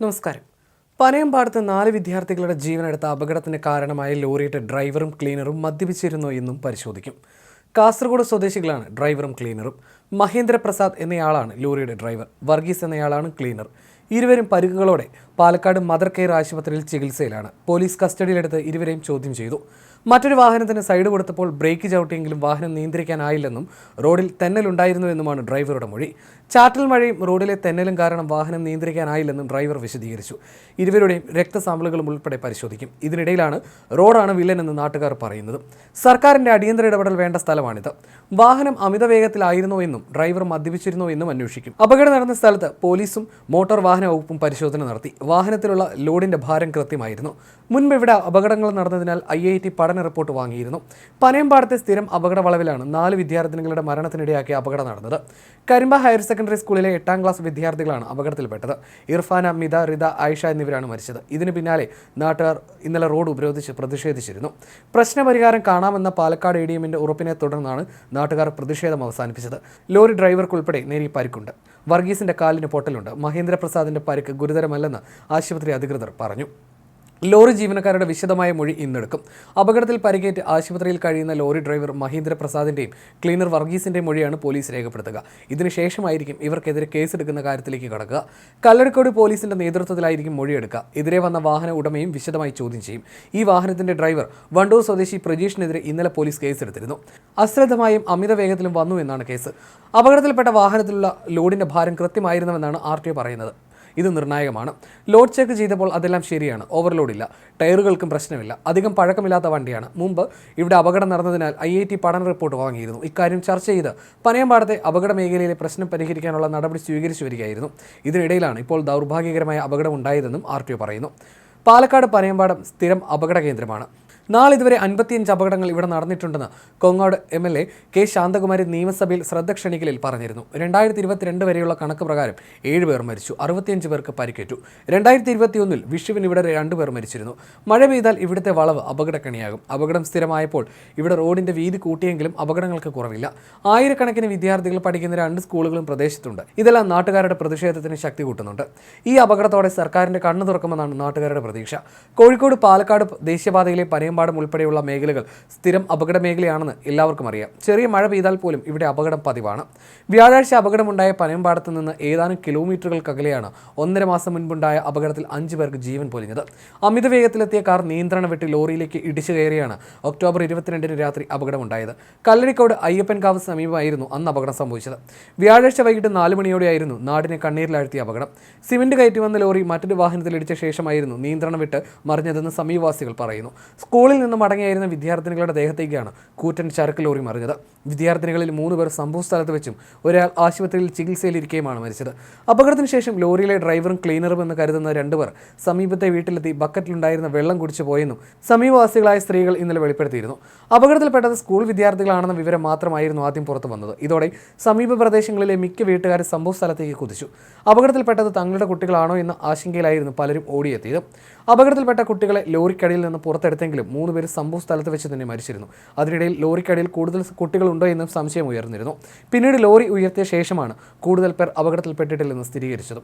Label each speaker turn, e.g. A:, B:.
A: നമസ്കാരം. പനയമ്പാടത്ത് നാല് വിദ്യാർത്ഥികളുടെ ജീവനെടുത്ത അപകടത്തിന് കാരണമായ ലോറിയുടെ ഡ്രൈവറും ക്ലീനറും മദ്യപിച്ചിരുന്നോ എന്നും പരിശോധിക്കും. കാസർഗോഡ് സ്വദേശികളാണ് ഡ്രൈവറും ക്ലീനറും. മഹേന്ദ്രപ്രസാദ് എന്നയാളാണ് ലോറിയുടെ ഡ്രൈവർ. വർഗീസ് എന്നയാളാണ് ക്ലീനർ. ഇരുവരും പരുക്കുകളോടെ പാലക്കാട് മദർ കെയർ ആശുപത്രിയിൽ ചികിത്സയിലാണ്. പോലീസ് കസ്റ്റഡിയിലെടുത്ത് ഇരുവരെയും ചോദ്യം ചെയ്തു. മറ്റൊരു വാഹനത്തിന് സൈഡ് കൊടുത്തപ്പോൾ ബ്രേക്ക് ചവിട്ടിയെങ്കിലും വാഹനം നിയന്ത്രിക്കാനായില്ലെന്നും റോഡിൽ തെന്നലുണ്ടായിരുന്നുവെന്നുമാണ് ഡ്രൈവറുടെ മൊഴി. ചാറ്റൽ മഴയും റോഡിലെ തെന്നലും കാരണം വാഹനം നിയന്ത്രിക്കാനായില്ലെന്നും ഡ്രൈവർ വിശദീകരിച്ചു. ഇരുവരുടെയും രക്തസാമ്പിളുകളും ഉൾപ്പെടെ പരിശോധിക്കും. ഇതിനിടയിലാണ് റോഡാണ് വില്ലനെന്ന് നാട്ടുകാർ പറയുന്നത്. സർക്കാരിന്റെ അടിയന്തര ഇടപെടൽ വേണ്ട സ്ഥലമാണിത്. വാഹനം അമിത വേഗത്തിലായിരുന്നോ എന്നും ഡ്രൈവർ മദ്യപിച്ചിരുന്നോ എന്നും അന്വേഷിക്കും. അപകടം നടന്ന സ്ഥലത്ത് പോലീസും മോട്ടോർ വാഹന വകുപ്പും പരിശോധന നടത്തി. വാഹനത്തിലുള്ള ലോഡിന്റെ ഭാരം കൃത്യമായിരുന്നു. മുൻപ് ഇവിടെ അപകടങ്ങൾ നടന്നതിനാൽ ഐ ഐ ടി പഠന റിപ്പോർട്ട് വാങ്ങിയിരുന്നു. പനയമ്പാടത്തെ സ്ഥിരം അപകട വളവിലാണ് നാല് വിദ്യാർത്ഥിനികളുടെ മരണത്തിനിടയാക്കിയ അപകടം നടന്നത്. കരിമ്പ ഹയർ സെക്കൻഡറി സ്കൂളിലെ എട്ടാം ക്ലാസ് വിദ്യാർത്ഥികളാണ് അപകടത്തിൽപ്പെട്ടത്. ഇർഫാന മിത റിത ആയിഷ എന്നിവരാണ് മരിച്ചത്. ഇതിന് പിന്നാലെ നാട്ടുകാർ ഇന്നലെ റോഡ് ഉപരോധിച്ച് പ്രതിഷേധിച്ചിരുന്നു. പ്രശ്നപരിഹാരം കാണാമെന്ന പാലക്കാട് എ ഡി എമ്മിന്റെ ഉറപ്പിനെ തുടർന്നാണ് നാട്ടുകാർ പ്രതിഷേധം അവസാനിപ്പിച്ചത്. ലോറി ഡ്രൈവർക്കുൾപ്പെടെ നേരിയ പരിക്കുണ്ട്. വർഗീസിന്റെ കാലിന് പൊട്ടലുണ്ട്. മഹേന്ദ്രപ്രസാദിന്റെ പരിക്ക് ഗുരുതരമല്ലെന്ന് ആശുപത്രി അധികൃതർ പറഞ്ഞു. ലോറി ജീവനക്കാരുടെ വിശദമായ മൊഴി ഇന്നെടുക്കും. അപകടത്തിൽ പരിക്കേറ്റ് ആശുപത്രിയിൽ കഴിയുന്ന ലോറി ഡ്രൈവർ മഹീന്ദ്ര പ്രസാദിന്റെയും ക്ലീനർ വർഗീസിന്റെയും മൊഴിയാണ് പോലീസ് രേഖപ്പെടുത്തുക. ഇതിനുശേഷമായിരിക്കും ഇവർക്കെതിരെ കേസെടുക്കുന്ന കാര്യത്തിലേക്ക് കടക്കുക. കല്ലടക്കോട് പോലീസിന്റെ നേതൃത്വത്തിലായിരിക്കും മൊഴിയെടുക്കുക. എതിരെ വന്ന വാഹന ഉടമയും വിശദമായി ചോദ്യം ചെയ്യും. ഈ വാഹനത്തിന്റെ ഡ്രൈവർ വണ്ടൂർ സ്വദേശി പ്രജീഷിനെതിരെ ഇന്നലെ പോലീസ് കേസെടുത്തിരുന്നു. അശ്രദ്ധമായും അമിത വേഗത്തിലും വന്നു എന്നാണ് കേസ്. അപകടത്തിൽപ്പെട്ട വാഹനത്തിലുള്ള ലോഡിന്റെ ഭാരം കൃത്യമായിരുന്നുവെന്നാണ് ആർ ടി പറയുന്നത്. ഇത് നിർണായകമാണ്. ലോഡ് ചെക്ക് ചെയ്തപ്പോൾ അതെല്ലാം ശരിയാണ്. ഓവർലോഡ് ഇല്ല ടയറുകൾക്കും പ്രശ്നമില്ല. അധികം പഴക്കമില്ലാത്ത വണ്ടിയാണ്. മുമ്പ് ഇവിടെ അപകടം നടന്നതിനാൽ ഐ ഐ ടി പഠന റിപ്പോർട്ട് വാങ്ങിയിരുന്നു. ഇക്കാര്യം ചർച്ച ചെയ്ത് പനയമ്പാടത്തെ അപകട മേഖലയിലെ പ്രശ്നം പരിഹരിക്കാനുള്ള നടപടി സ്വീകരിച്ചു വരികയായിരുന്നു. ഇതിനിടയിലാണ് ഇപ്പോൾ ദൗർഭാഗ്യകരമായ അപകടം ഉണ്ടായതെന്നും ആർ ടി ഒ പറയുന്നു. പാലക്കാട് പനയമ്പാടം സ്ഥിരം അപകട കേന്ദ്രമാണ്. നാളിതുവരെ അൻപത്തിയഞ്ച് അപകടങ്ങൾ ഇവിടെ നടന്നിട്ടുണ്ടെന്ന് Kongad M L A K Shanthakumari നിയമസഭയിൽ ശ്രദ്ധ ക്ഷണിക്കലിൽ പറഞ്ഞിരുന്നു. രണ്ടായിരത്തി ഇരുപത്തിരണ്ട് വരെയുള്ള കണക്ക് പ്രകാരം ഏഴ് പേർ മരിച്ചു അറുപത്തിയഞ്ച് പേർക്ക് പരിക്കേറ്റു. രണ്ടായിരത്തി ഇരുപത്തിയൊന്നിൽ വിഷുവിന് ഇവിടെ രണ്ടുപേർ മരിച്ചിരുന്നു. മഴ പെയ്താൽ ഇവിടുത്തെ വളവ് അപകടക്കണിയാകും. അപകടം സ്ഥിരമായപ്പോൾ ഇവിടെ റോഡിന്റെ വീതി കൂട്ടിയെങ്കിലും അപകടങ്ങൾക്ക് കുറവില്ല. ആയിരക്കണക്കിന് വിദ്യാർത്ഥികൾ പഠിക്കുന്ന രണ്ട് സ്കൂളുകളും പ്രദേശത്തുണ്ട്. ഇതെല്ലാം നാട്ടുകാരുടെ പ്രതിഷേധത്തിന് ശക്തി കൂട്ടുന്നുണ്ട്. ഈ അപകടത്തോടെ സർക്കാരിന്റെ കണ്ണു തുറക്കുമെന്നാണ് നാട്ടുകാരുടെ പ്രതീക്ഷ. കോഴിക്കോട് പാലക്കാട് ദേശീയപാതയിലെ പനയം പാടം ഉൾപ്പെടെയുള്ള മേഖലകൾ സ്ഥിരം അപകട മേഖലയാണെന്ന് എല്ലാവർക്കും അറിയാം. ചെറിയ മഴ പെയ്താൽ പോലും ഇവിടെ അപകടം പതിവാണ്. വ്യാഴാഴ്ച അപകടമുണ്ടായ പനയമ്പാടത്ത് നിന്ന് ഏതാനും കിലോമീറ്ററുകൾക്കകലെയാണ് ഒന്നര മാസം മുൻപുണ്ടായ അപകടത്തിൽ അഞ്ചു പേർക്ക് ജീവൻ പൊലിഞ്ഞത്. അമിത വേഗത്തിലെത്തിയ കാർ നിയന്ത്രണം വിട്ട് ലോറിയിലേക്ക് ഇടിച്ചു കയറിയാണ് ഒക്ടോബർ ഇരുപത്തിരണ്ടിന് രാത്രി അപകടമുണ്ടായത്. കല്ലടിക്കോട് അയ്യപ്പൻകാവ് സമീപമായിരുന്നു അന്ന് അപകടം സംഭവിച്ചത്. വ്യാഴാഴ്ച വൈകിട്ട് നാല് മണിയോടെയായിരുന്നു നാടിനെ കണ്ണീരിലാഴ്ത്തിയ അപകടം. സിമന്റ് കയറ്റി വന്ന ലോറി മറ്റൊരു വാഹനത്തിൽ ഇടിച്ച ശേഷമായിരുന്നു നിയന്ത്രണം വിട്ട് മറിഞ്ഞതെന്ന് സമീപവാസികൾ പറയുന്നു. സ്കൂളിൽ നിന്ന് മടങ്ങിയായിരുന്ന വിദ്യാർത്ഥിനികളുടെ ദേഹത്തേക്കാണ് കൂറ്റൻ ചരക്ക് ലോറി മറിഞ്ഞത്. വിദ്യാർത്ഥിനികളിൽ മൂന്ന് പേർ സംഭവ സ്ഥലത്ത് വെച്ചും ഒരാൾ ആശുപത്രിയിൽ ചികിത്സയിലിരിക്കുകയുമാണ് മരിച്ചത്. അപകടത്തിന് ശേഷം ലോറിയിലെ ഡ്രൈവറും ക്ലീനറും എന്ന് കരുതുന്ന രണ്ടുപേർ സമീപത്തെ വീട്ടിലെത്തി ബക്കറ്റിലുണ്ടായിരുന്ന വെള്ളം കുടിച്ചു പോയെന്നും സമീപവാസികളായ സ്ത്രീകൾ ഇന്നലെ വെളിപ്പെടുത്തിയിരുന്നു. അപകടത്തിൽപ്പെട്ടത് സ്കൂൾ വിദ്യാർത്ഥികളാണെന്ന വിവരം മാത്രമായിരുന്നു ആദ്യം പുറത്തു വന്നത്. ഇതോടെ സമീപ പ്രദേശങ്ങളിലെ മിക്ക വീട്ടുകാർ സംഭവ സ്ഥലത്തേക്ക് കുതിച്ചു. അപകടത്തിൽപ്പെട്ടത് തങ്ങളുടെ കുട്ടികളാണോ എന്ന ആശങ്കയിലായിരുന്നു പലരും ഓടിയെത്തിയത്. അപകടത്തിൽപ്പെട്ട കുട്ടികളെ ലോറിക്കടിയിൽ നിന്ന് പുറത്തെടുത്തെങ്കിലും മൂന്ന് പേര് സംഭവ സ്ഥലത്ത് വെച്ച് തന്നെ മരിച്ചിരുന്നു. അതിനിടയിൽ ലോറിക്കടിയിൽ കൂടുതൽ കുട്ടികളുണ്ടോ എന്നും സംശയം ഉയർന്നിരുന്നു. പിന്നീട് ലോറി ഉയർത്തിയ ശേഷമാണ് കൂടുതൽ പേർ അപകടത്തിൽപ്പെട്ടിട്ടില്ലെന്ന് സ്ഥിരീകരിച്ചത്.